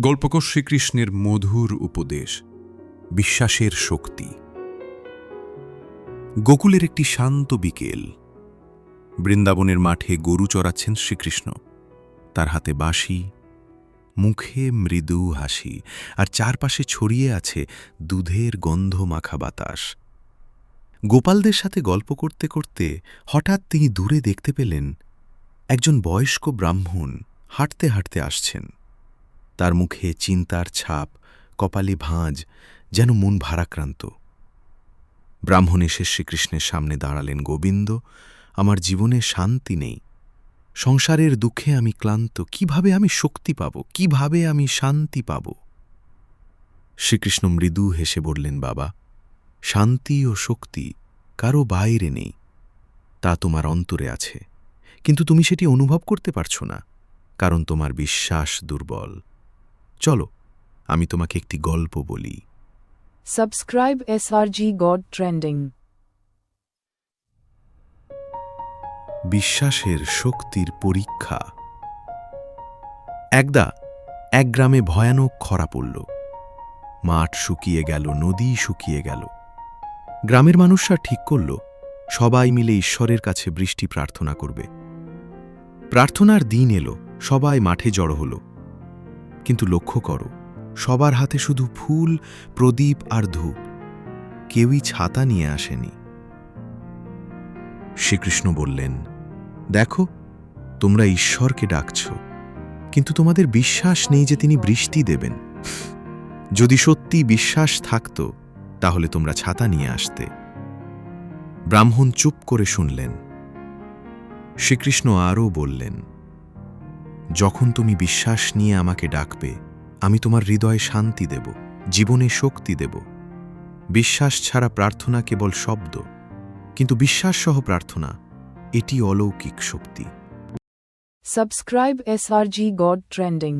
গল্পকর শ্রীকৃষ্ণের মধুর উপদেশ, বিশ্বাসের শক্তি। গোকুলের একটি শান্ত বিকেল। বৃন্দাবনের মাঠে গরু চড়াচ্ছেন শ্রীকৃষ্ণ। তার হাতে বাঁশি, মুখে মৃদু হাসি, আর চারপাশে ছড়িয়ে আছে দুধের গন্ধ মাখা বাতাস। গোপালদের সাথে গল্প করতে করতে হঠাৎ তিনি দূরে দেখতে পেলেন একজন বয়স্ক ব্রাহ্মণ হাঁটতে হাঁটতে আসছেন। তার মুখে চিন্তার ছাপ, কপালে ভাঁজ, যেন মন ভারাক্রান্ত। ব্রাহ্মণ এসে শ্রীকৃষ্ণের সামনে দাঁড়ালেন গোবিন্দ, আমার জীবনে শান্তি নেই। সংসারের দুঃখে আমি ক্লান্ত, কীভাবে আমি শক্তি পাব? কীভাবে আমি শান্তি পাব? শ্রীকৃষ্ণ মৃদু হেসে বললেন, বাবা, শান্তি ও শক্তি কারও বাইরে নেই, তা তোমার অন্তরে আছে। কিন্তু তুমি সেটি অনুভব করতে পারছ না, কারণ তোমার বিশ্বাস দুর্বল। চলো আমি তোমাকে একটি গল্প বলি। Subscribe SRG God Trending. বিশ্বাসের শক্তির পরীক্ষা। একদা এক গ্রামে ভয়ানক খরা পড়ল। মাঠ শুকিয়ে গেল নদী শুকিয়ে গেল। গ্রামের মানুষরা ঠিক করল সবাই মিলে ঈশ্বরের কাছে বৃষ্টি প্রার্থনা করবে। প্রার্থনার দিন এলো সবাই মাঠে জড়ো হলো। কিন্তু লক্ষ্য করো, সবার হাতে শুধু ফুল, প্রদীপ আর ধূপ। কেউই ছাতা নিয়ে আসেনি। শ্রীকৃষ্ণ বললেন, দেখো, তোমরা ঈশ্বরকে ডাকছ, কিন্তু তোমাদের বিশ্বাস নেই যে তিনি বৃষ্টি দেবেন। যদি সত্যি বিশ্বাস থাকত, তাহলে তোমরা ছাতা নিয়ে আসতে। ব্রাহ্মণ চুপ করে শুনলেন। শ্রীকৃষ্ণ আরও বললেন যখন তুমি বিশ্বাস নিয়ে আমাকে ডাকবে, আমি তোমার হৃদয়ে শান্তি দেব, জীবনে শক্তি দেব বিশ্বাস ছাড়া প্রার্থনা কেবল শব্দ, কিন্তু বিশ্বাস সহ প্রার্থনা, এটি অলৌকিক শক্তি subscribe S R G God Trending.